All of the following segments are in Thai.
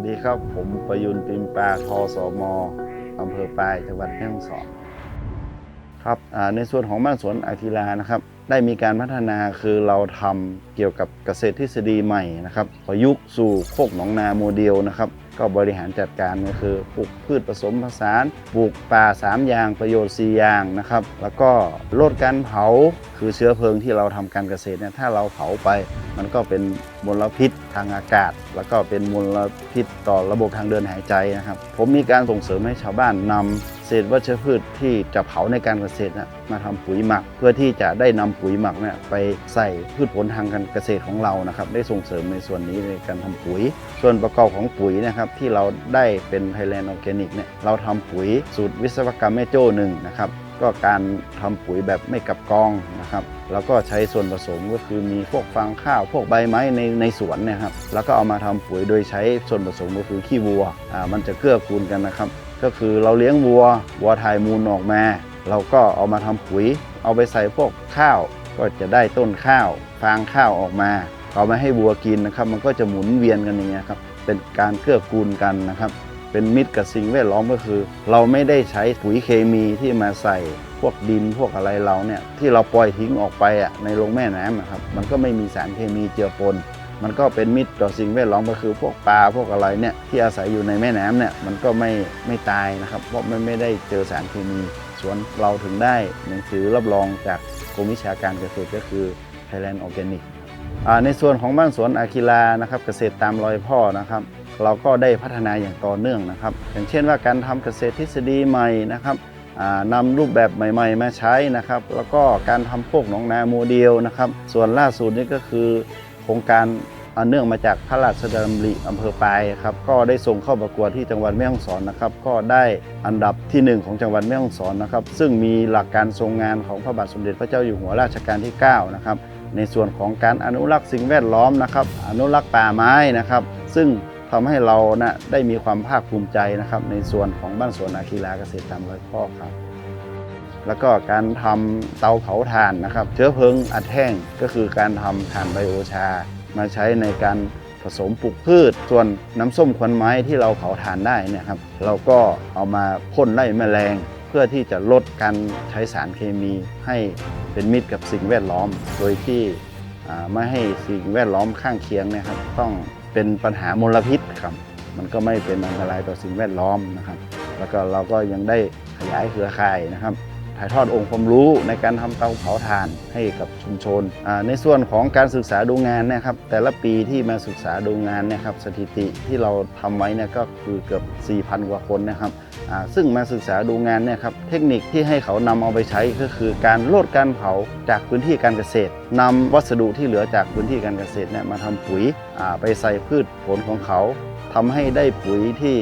วัสดีครับ ผมประยุนปิมปาทอสมอำเภอปลายจังหวัดแม่ฮ่องสอนครับในส่วนของบ้านสวนอาคิลานะครับ ได้มีการพัฒนาคือเราทำเกี่ยวกับเกษตรทฤษฎีใหม่นะครับประยุกต์สู่โคกหนองนาโมเดลนะครับ ก็บริหารจัดการก็คือปลูกพืชผสมผสานปลูกป่า 3 อย่างประโยชน์ 4 อย่างนะครับ แล้วก็ลดการเผาคือเชื้อเพลิงที่เราทำการเกษตรเนี่ยถ้าเราเผาไป มันก็เป็นมลพิษทางอากาศ แล้วก็เป็นมลพิษต่อระบบทางเดินหายใจนะครับ ผมมีการส่งเสริมให้ชาวบ้านนำเศษวัชพืชที่จะเผาในการเกษตรนะมาทำปุ๋ยหมัก เพื่อที่จะได้นำปุ๋ยหมักเนี่ยไปใส่พืชผลทางการเกษตรของเรานะครับ ได้ส่งเสริมในส่วนนี้ในการทำปุ๋ย ส่วนประกอบของปุ๋ยนะครับที่เราได้เป็น Thailand Organic เนี่ยเราทำปุ๋ยสูตรวิศวกรรมแม่โจ้หนึ่งนะครับ ก็การทำปุ๋ยแบบไม่กับกองนะครับ แล้วก็ใช้ส่วนผสมก็คือมีพวกฟางข้าว พวกใบไม้ในในสวนนะครับ แล้วก็เอามาทำปุ๋ยโดยใช้ส่วนผสมก็คือขี้วัวอ่ามันจะเกื้อกูลกันนะครับ ก็คือเราเลี้ยงวัววัวถ่ายมูลออกมาเราก็เอามาทำปุ๋ย เอาไปใส่พวกข้าว ก็จะได้ต้นข้าวฟางข้าวออกมาเอามาให้วัวกินนะครับ มันก็จะหมุนเวียนกันอย่างเงี้ยครับเป็นการเกื้อกูลกันนะครับ เป็นมิตรกับสิ่งแวดล้อมก็คือ เราไม่ได้ใช้ปุ๋ยเคมีที่มาใส่พวกดินพวกอะไรเราเนี่ยที่เราปล่อยทิ้งออกไปอะในลงแม่น้ำนะครับมันก็ไม่มีสารเคมีเจือปน มันก็เป็นมิตรต่อสิ่งแวดล้อมก็คือ พวกปลาพวกอะไรเนี่ยที่อาศัยอยู่ในแม่น้ำเนี่ยมันก็ไม่ไม่ตายนะครับ เพราะมันไม่ได้เจอสารเคมีสวนเราถึงได้หนังสือรับรองจากกรมวิชาการเกษตรก็คือ Thailand Organic ในส่วนของบ้านสวนอาคิลานะครับเกษตรตามรอยพ่อนะครับ เราก็ได้พัฒนาอย่างต่อเนื่องนะครับ อย่างเช่นว่าการทำเกษตรทฤษฎีใหม่นะครับนำรูปแบบใหม่ ๆ มาใช้นะครับ แล้วก็การทำพวกหนองนาโมเดลนะครับ ส่วนล่าสุดนี้ก็คือโครงการเนื่องมาจากพระราชดำริอำเภอปายครับก็ได้ส่งเข้าประกวดที่จังหวัดแม่ฮ่องสอนนะครับ ก็ได้อันดับที่หนึ่งของจังหวัดแม่ฮ่องสอนนะครับ ซึ่งมีหลักการทรงงานของพระบาทสมเด็จพระเจ้าอยู่หัวรัชกาลที่ 9 นะครับ ในส่วนของการอนุรักษ์สิ่งแวดล้อมนะครับ อนุรักษ์ป่าไม้นะครับ ซึ่ง ทำให้เรานะได้มีความภาคภูมิใจนะครับ ในส่วนของบ้านสวนอาคีลาเกษตรตามรอยพ่อครับ แล้วก็การทำเตาเผาถ่านนะครับ เชื้อเพลิงอัดแห้งก็คือการทำถ่านไบโอชา มาใช้ในการผสมปลูกพืช ส่วนน้ำส้มควันไม้ที่เราเผาถ่านได้เนะครับ เราก็เอามาพ่นไล่แมลง เพื่อที่จะลดการใช้สารเคมีให้เป็นมิตรกับสิ่งแวดล้อม โดยที่ไม่ให้สิ่งแวดล้อมข้างเคียงนะครับ ต้อง เป็นปัญหามลพิษครับ มันก็ไม่เป็นอันตรายต่อสิ่งแวดล้อมนะครับ แล้วก็เราก็ยังได้ขยายเครือข่ายนะครับ ถ่ายทอดองค์ความรู้ในการทำเตาเผาถ่านให้กับชุมชน ในส่วนของการศึกษาดูงานนะครับแต่ละปีที่มาศึกษาดูงานนะครับสถิติที่เราทำไว้เนี่ยก็คือเกือบ 4,000 กว่าคนนะครับซึ่งมาศึกษาดูงานเนี่ยครับเทคนิคที่ให้เขานำเอาไปใช้ก็คือการลดการเผาจากพื้นที่การเกษตรนำวัสดุที่เหลือจากพื้นที่การเกษตรเนี่ยมาทำปุ๋ยไปใส่พืชผลของเขาทำให้ได้ปุ๋ยที่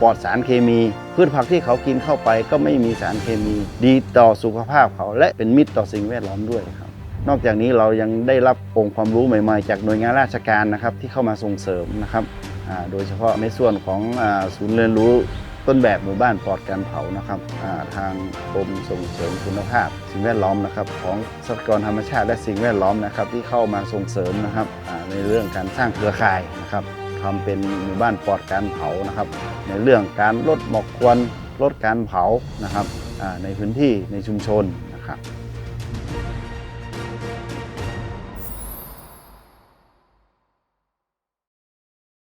ปลอดสารเคมี พืชผักที่เขากินเข้าไปก็ไม่มีสารเคมี ดีต่อสุขภาพเขาและเป็นมิตรต่อสิ่งแวดล้อมด้วยครับ นอกจากนี้เรายังได้รับองค์ความรู้ใหม่ๆ จากหน่วยงานราชการนะครับที่เข้ามาส่งเสริมนะครับโดยเฉพาะในส่วนของอศูนย์เรียนรู้ต้นแบบหมู่บ้านปลอดการเผานะครับทางกรมส่งเสริมคุณภาพ สิ่งแวดล้อมนะครับของทรัพยากรธรรมชาติและสิ่งแวดล้อมนะครับที่เข้ามาส่งเสริมนะครับในเรื่องการสร้างเครือข่ายนะครับ ทำเป็นหมู่บ้านปลอดการเผานะครับ ในเรื่องการลดหมอกควันลดการเผานะครับในพื้นที่ในชุมชนนะครับ